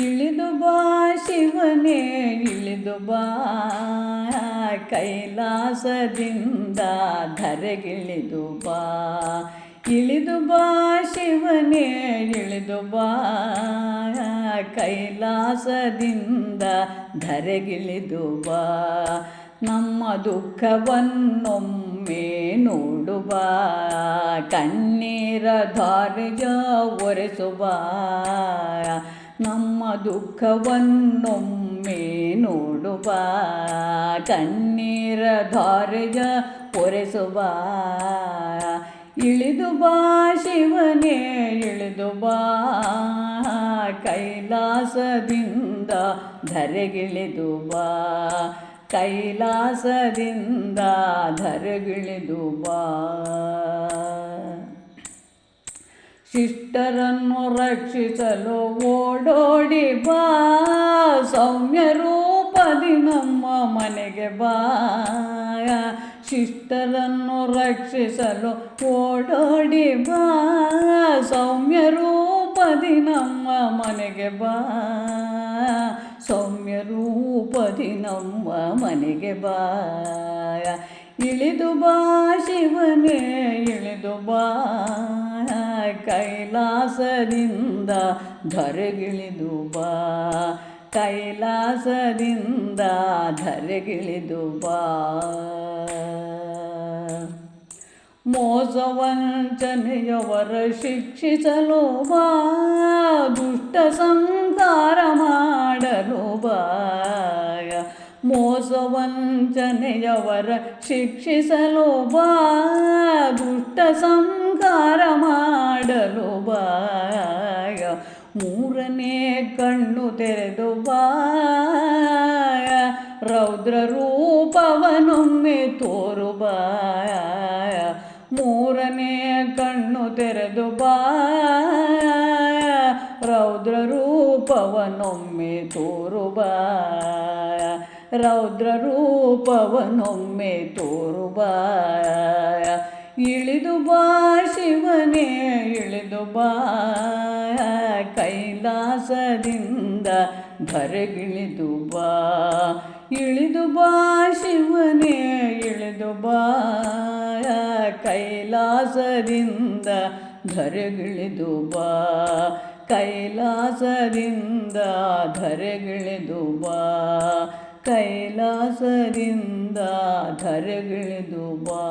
ಇಳಿದು ಬಾ ಶಿವನೇ, ಇಳಿದು ಬಾ. ಕೈಲಾಸದಿಂದ ಧರೆಗಿಳಿದು ಬಾ. ಇಳಿದು ಬಾ ಶಿವನೇ, ಇಳಿದು ಬಾ. ಕೈಲಾಸದಿಂದ ಧರೆಗಿಳಿದು ಬಾ. ನಮ್ಮ ದುಃಖವನ್ನೊಮ್ಮೆ ನೋಡುವ. ಕಣ್ಣೀರ ಧಾರ್ಯ ಒರೆಸುವ. ನಮ್ಮ ದುಃಖವನ್ನೊಮ್ಮೆ ನೋಡುವ, ಕಣ್ಣೀರ ಧಾರೆಯ ಒರೆಸುವ. ಇಳಿದು ಬಾ ಶಿವನೇ ಇಳಿದು ಬಾ ಕೈಲಾಸದಿಂದ ಧರೆಗಿಳಿದು ಬಾ ಕೈಲಾಸದಿಂದ ಧರೆಗಿಳಿದು ಬಾ ಶಿಷ್ಟರನ್ನು ರಕ್ಷಿಸಲು ಓಡೋಡಿ ಬಾ. ಸೌಮ್ಯ ರೂಪದಿ ನಮ್ಮ ಮನೆಗೆ ಬಾ. ಶಿಷ್ಟರನ್ನು ರಕ್ಷಿಸಲು ಓಡೋಡಿ ಬಾ. ಸೌಮ್ಯ ರೂಪದಿ ನಮ್ಮ ಮನೆಗೆ ಬಾ. ಸೌಮ್ಯ ರೂಪದಿ ನಮ್ಮ ಮನೆಗೆ ಬಾ. ಇಳಿದು ಬಾ ಶಿವನೇ, ಇಳಿದು ಬಾ ಕೈಲಾಸದಿಂದ ಧರೆಗಿಳಿದು ಬಾ. ಕೈಲಾಸದಿಂದ ಧರೆಗಿಳಿದು ಬಾ. ಮೋಸವಂಚನೆಯವರ ಶಿಕ್ಷಿಸಲು ಬಾ, ದುಷ್ಟ ಸಂಸಾರ ಮಾಡಲು ಬಾ. ಮೋಸವಂಚನೆಯವರ ಶಿಕ್ಷಿಸಲು ದುಷ್ಟ ಸಂಕಾರ ಮಾಡಲು ಬಾಯ ಮೂರನೇ ಕಣ್ಣು ತೆರೆದು ಬಾ ರೌದ್ರ ರೂಪವನೊಮ್ಮೆ ತೋರು ಬಾ. ಮೂರನೇ ಕಣ್ಣು ತೆರೆದು ಬಾ ರೌದ್ರ ರೂಪವನೊಮ್ಮೆ ತೋರು ಬಾ. ರೌದ್ರ ರೂಪವನೊಮ್ಮೆ ತೋರುವ ಇಳಿದು ಬಾ ಶಿವನೇ, ಇಳಿದು ಬಾ. ಕೈಲಾಸದಿಂದ ಧರೆಗಿಳಿದು ಬಾ. ಇಳಿದು ಬಾ ಶಿವನೇ, ಇಳಿದು ಬಾ. ಕೈಲಾಸದಿಂದ ಧರೆಗಿಳಿದು ಬಾ. ಕೈಲಾಸದಿಂದ ಧರೆಗಿಳಿದು ಬಾ. ಕೈಲಾಸದಿಂದ ಧರೆಗಿಳಿದು ಬಾ